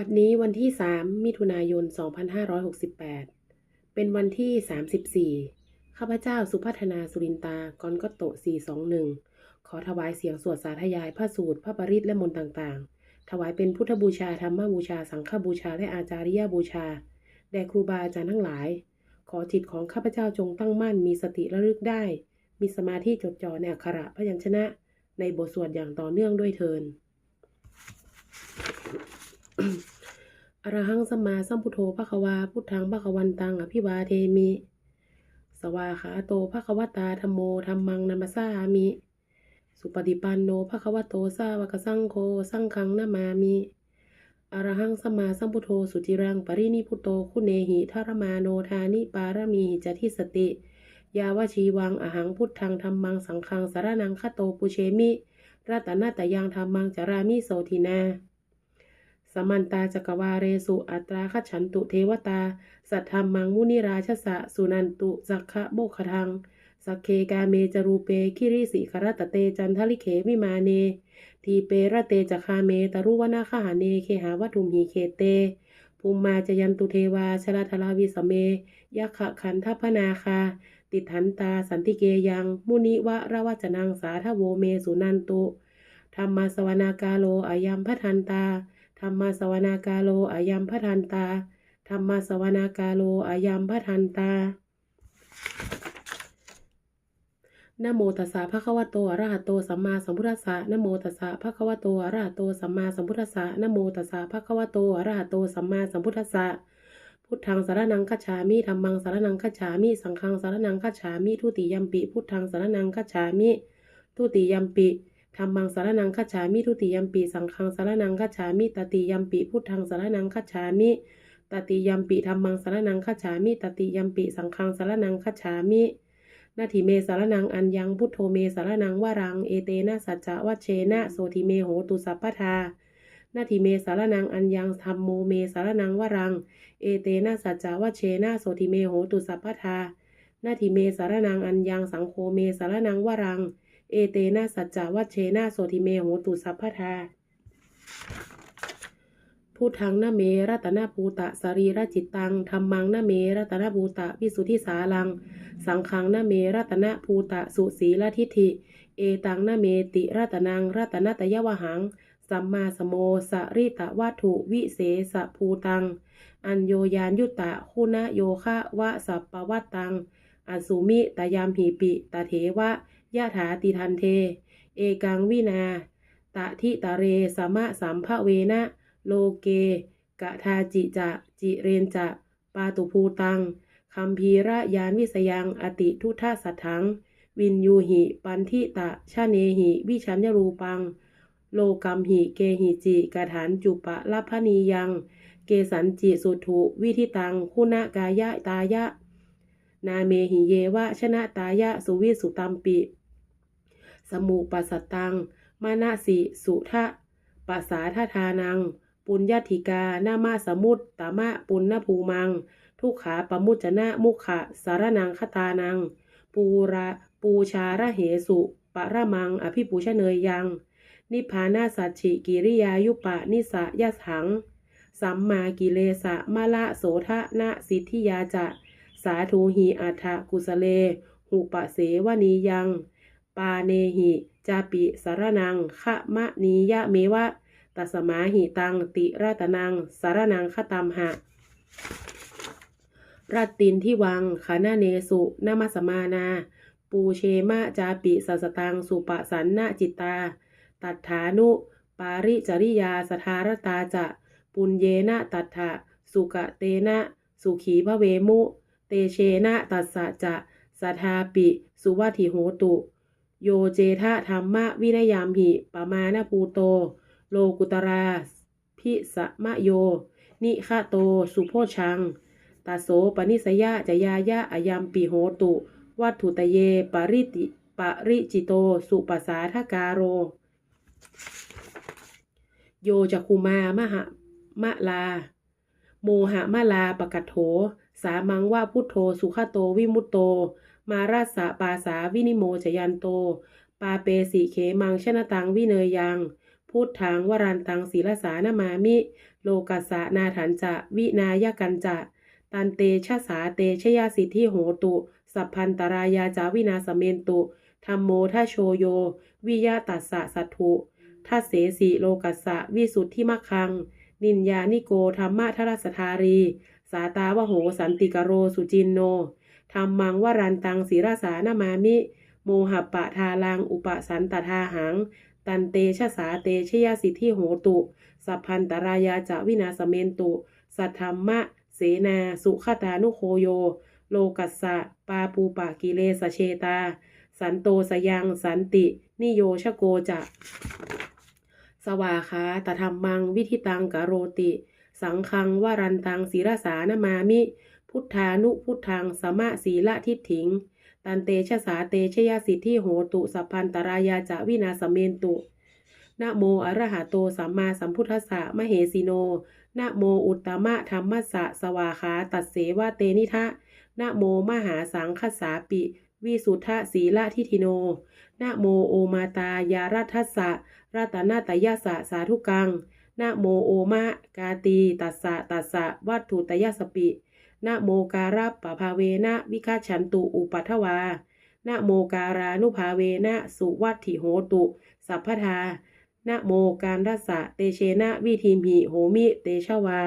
บัดนี้วันที่ 3 มิถุนายน 2568 เป็นวันที่ 34 ข้าพเจ้าสุพัฒนาสุรินตากอนก็โตะ421 ขอถวายเสียงสวดสาธยายพระสูตร พระปริตและมนต์ต่างๆ ถวายเป็นพุทธบูชา ธรรมบูชา สังฆบูชา และอาจาริยบูชา แด่ครูบาอาจารย์ทั้งหลาย ขอจิตของข้าพเจ้าจงตั้งมั่น มีสติระลึกได้ มีสมาธิจดจ่อในอักขระพยัญชนะ ในบทสวดอย่างต่อเนื่องด้วยเทิน อรหังสัมมาสัมพุทโธภควาพุทธังภควันตังอภิวาเทมิ สวาขาโตภควตาธรรมโมธรรมังนัมสสามิ สุปฏิปันโนภควโตสาวกสังโฆสังฆังนามามิอรหังสัมมาสัมพุทโธสุจิรังปรินิพุโตคุเนหิทรมาโนทานิปารมีหิจทิสติ ยาวชีวังอหังพุทธังธรรมังสังฆังสารนังคโตปุเชมิรัตนาตยังธรรมังจารามิโสทินา สมันตาจักวาเรสุอัตราคฉันตุเทวตา สัทธรรมังมุนิราชสะสุนันตุจักขะโมคทังสักเคกาเมจรูเปคิริสิคารตเตจันทลิเขวิมาเน ทีเประเตจคาเมตรุวนาคหาเนเคหาวัตุมหีเขเต ภูมิมาจยันตุเทวาชลทลาวิสเมยักขะขันทพนาคา ติทันตาสันติเกยัง มุนิวะระวจนังสาทโวเมสุนันตุธรรมาสวนากาโลอายัมพทันตา ธรรมาสวนากาโลอายัมพทันตาธรรมาสวนากาโลอายัมพทันตานโมตัสสะภะคะวะโต อะระหะโต สัมมาสัมพุทธัสสะนโมตัสสะภะคะวะโต อะระหะโต สัมมาสัมพุทธัสสะนโมตัสสะภะคะวะโต อะระหะโต สัมมาสัมพุทธัสสะ พุทธังสารนังคัจฉามิธัมมังสารนังคัจฉามิ สังฆังสารนังคัจฉามิ ทุติยัมปิ พุทธังสารนังคัจฉามิ ทุติยัมปิ ธัมมังสารนังคัจฉามิทุติยมปิสังฆังสารนังคัจฉามิตติยมปิพุทธังสารนังคัจฉามิตติยมปิธัมมังสารนังคัจฉามิตติยมปิสังฆังสารนังคัจฉามินาทิเมสารนังอัญญังพุทโธเมสารนังวารังเอเตนะสัจจะวัชเชนะโสทิเมโหตุสัพพทานาทิเมสารนังอัญญังธรรมโมเมสารนังวารัง เอเตนะสัจจาวัชเชนะโสทิเมโหตุสัพพทานาทิเมสารนังอัญญังสังโฆเมสารนังวารัง เอเตนะสัจจาวัชเชนะโสทิเมโหตุสัพพทาพุทธังนะเมรัตนภูตะสรีระจิตตังธรรมังนะเมรัตนภูตะวิสุทธิสาลัง สังฆังนะเมรัตนภูตะสุสีละทิฏฐิ เอตังนะเมติรัตนังรัตนตยวหัง สัมมาสโมสริตวัตถุวิเศษภูตัง อัญโยยานยุตตะคุณโยคะวะสัปปวัตตังอสุมิตยามหีปิตเถวะ ยะถาติทันเท เอกังวินา ตะทิตะเรสมะสัมภเวนะ โลเก กะทาจิจะ จิเรนจะ ปาตุภูตังคัมภีระยานวิสยังอติทุทธสัทถัง วินยูหิ ปันทิตะ ชาเนหิ วิชัญญรูปัง โลกัมหิเกหิจิกะฐานจุปะลัพนียัง เกสันจิสุถุวิธิตัง คุณกายะตายะ นาเมหิเยวะชนะตายะสุวิสุตัมปิ สมุปัสสตัง มานาสิสุทะปัสสาทานัง ปุญญาธิกานามาสมุตตามะปุณณภูมัง ทุกขาปมุจจนะมุขะสารนังคตานัง ปูระปูชาระเหสุปะระมัง อภิปูชเนยยัง นิพพานาสัจฉิกิริยายุปะนิสะยะสัง สัมมากิเลสะมะละโสทะนะสิทธิยาจะ สาธุหีอัฏฐกุสเลหุปะเสวนียัง ปาเนหิจาปิสารนังขะมะนียะเมวะตัสมาหิตังติราตนัง สารนังคตัมหะรัตตินที่วังขานาเนสุนามาสมานา ปูเชมะจาปิสัสตังสุปะสันนาจิตตา ตัฏฐานุ ปาริจริยาสทารตาจะ ปุญเยนะตัฏฐะสุกะเตนะ สุขีพระเวมุ เตเชนะตัสสะจะสัทาปิ สุวัติโหตุ โยเจทะธรรมะวินยามหิปมาณปูโต โลกุตราพิสมะโย นิฆะโต สุโพชังตาโสปนิสยะจยายะอายัมปิโหตุ วัตถุตเย ปริติปริจิโต สุปสาทกาโร โยจักคุมามหะมะลา โมหะมะลาปกัตโถ สามังว่าพุทโธสุขโตวิมุตโต มาราสะปาสาวินิโมจยันโต ปาเปสีเขมังชนะตังวิเนยยังพุทธังวรันตังศีลสานามามิ โลกัสสะนาถันจะวินายกันจะตันเตชะสาเตชยาสิทธิโหตุ สัพพันตรายาจาวินาสเมนตุธรรมโมทโชโย วิยาตัสสะสัตถุทัเสสีโลกัสสะวิสุทธิมัคคัง นินยานิโกธรรมะทรัสธารี สาตาวโหสันติกโรสุจินโนธรรมังวรันตังศีรสานามามิ โมหปะทาลัง อุปสันตทาหัง ตันเตชะสาเตชยสิทธิโหตุ สัพพันตรายาจะวินาสเมนตุ สัทธรรมะ เสนา สุขตานุโคโย โลกัสสะ ปาปูปะกิเลสเชตา สันโตสยัง สันติ นิโยชโกจะ สวาคาตธรรมัง วิธิตังกโรติ สังคังวรันตังศีรสานามามิ พุทธานุพุทธังสมะสีละทิฏฐิง ตันเตชะสาเตชยสิทธิโหตุสัพพันตรายาจะวินาสเมนตุนะโมอรหะโตสัมมาสัมพุทธัสสะมะเหสีโนนะโมอุตตมะธรรมัสสะสวาคาตัดเสวะเตนิทะนะโมมหาสังคสาปิวิสุทธะสีละทิทิโนนะโมโอมาตายารัทัสสะรัตนาตยาสะสาธุกัง นะโมโอมะกาตีตัสสะตัสสะวัตถุตยสปินะโมการัปปภาเวนะวิคาชันตุอุปัทวานะโมการานุภาเวนะสุวัตถิโหตุสัพพทานะโมการรัสสะเตเชนะวิธีมหิโหมิเตชวา